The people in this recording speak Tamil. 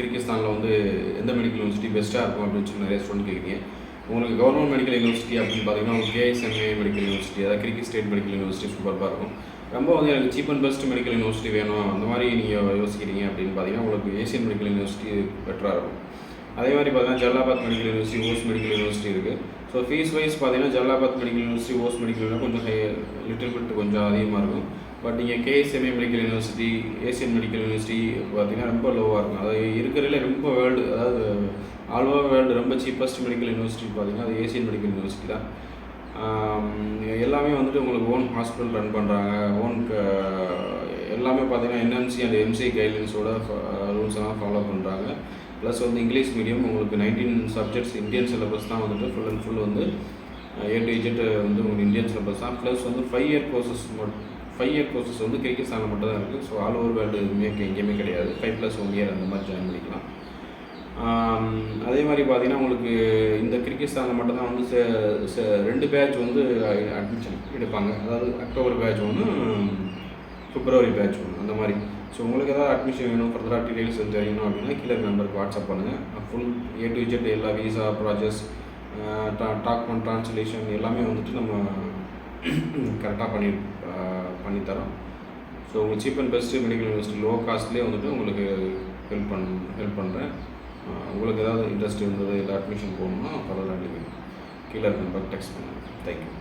கிர்கிஸ்தானில் வந்து எந்த மெடிக்கல் யூனிவர்சிட்டி பெஸ்ட்டாக இருக்கும் அப்படின்னு சொல்லி நிறைய ஸ்டூடெண்ட் கேட்குறீங்க உங்களுக்கு கவர்மெண்ட் மெடிக்கல் யூனிவர்சிட்டி அப்படின்னு பார்த்தீங்கன்னா உங்களுக்கு கேஎஸ்எம்ஏ மெடிக்கல் யூனிவர்சிட்டி அதாவது கிரிக்கி ஸ்டேட் மெடிக்கல் யூனிவர்சிட்டி சூப்பராக இருக்கும். ரொம்ப வந்து எனக்கு cheap and best medical university வேணும். அந்த மாதிரி நீங்கள் யோசிக்கிறீங்க அப்படின்னு பார்த்தீங்கன்னா உங்களுக்கு ஏசியன் மெடிக்கல் யூனிவர்சிட்டி பெட்டராக இருக்கும். அதே மாதிரி பார்த்தீங்கன்னா Jalalabad medical university Osh medical university இருக்குது ஸோ ஃபீஸ் வைஸ் பார்த்தீங்கன்னா Jalalabad medical university Osh medical university கொஞ்சம் ஹை லிட்டில் பிட் கொஞ்சம் அதிகமாக இருக்கும். பட் நீங்கள் KSMA medical university Asian medical university பார்த்தீங்கன்னா ரொம்ப லோவாக இருக்கும். அது இருக்கிறதுல ரொம்ப வேர்ல்டு அதாவது ஆல் ஓவர் வேர்ல்டு ரொம்ப சீப்பஸ்ட் மெடிக்கல் யூனிவர்சிட்டி பார்த்தீங்கன்னா அது ஏசியன் மெடிக்கல் யூனிவர்சிட்டி தான். எல்லாமே வந்துட்டு உங்களுக்கு ஓன் ஹாஸ்பிட்டல் ரன் பண்ணுறாங்க ஓன் எல்லாமே பார்த்தீங்கன்னா என்எம்சி அண்ட் எம்சி கைட்லைன்ஸோட ரூல்ஸ் எல்லாம் ஃபாலோ பண்ணுறாங்க ப்ளஸ் வந்து இங்கிலீஷ் மீடியம் உங்களுக்கு நைன்டீன் சப்ஜெக்ட்ஸ் இந்தியன் சிலபஸ் தான் வந்துட்டு ஃபுல் அண்ட் ஃபுல் வந்து ஏ டு இஜெட் வந்து உங்களுக்கு இந்தியன் சிலபஸ் தான். ப்ளஸ் வந்து five year courses five year courses வந்து கிர்கிஸ்தானில் மட்டும் தான் இருக்குது ஸோ ஆல் ஓவர் வேர்ல்டு எதுவுமே எங்கேயுமே கிடையாது. ஃபைவ் ப்ளஸ் ஒன் இயர் அந்த மாதிரி ஜாயின் பண்ணிக்கலாம். அதே மாதிரி பார்த்தீங்கன்னா உங்களுக்கு இந்த கிர்கிஸ்தானில் மட்டும்தான் வந்து செ- செ- ரெண்டு பேட்ச் வந்து அட்மிஷன் எடுப்பாங்க. அதாவது அக்டோபர் பேட்ச் ஒன்று பிப்ரவரி பேட்ச் ஒன்று அந்த மாதிரி. ஸோ உங்களுக்கு ஏதாவது அட்மிஷன் வேணும் ஃபர்தராக டீடைல்ஸ் தெரியணும் அப்படின்னா கீழே நம்பருக்கு வாட்ஸ்அப் பண்ணுங்கள் ஃபுல் ஏ டு இஜெட் எல்லா விசா ப்ராசஸ் டாக்குமெண்ட் ட்ரான்ஸ்லேஷன் எல்லாமே வந்துட்டு நம்ம கரெக்டாக பண்ணி பண்ணித்தரோம். ஸோ உங்களுக்கு cheap and best medical university low காஸ்ட்லேயே வந்துட்டு உங்களுக்கு ஹெல்ப் பண் ஹெல்ப் பண்ணுறேன் உங்களுக்கு ஏதாவது இன்ட்ரெஸ்ட் இருந்தது இல்லை அட்மிஷன் போகணுன்னா பரவாயில்ல கீழே நம்பர் டெக்ஸ்ட் பண்ணுங்கள் தேங்க்யூ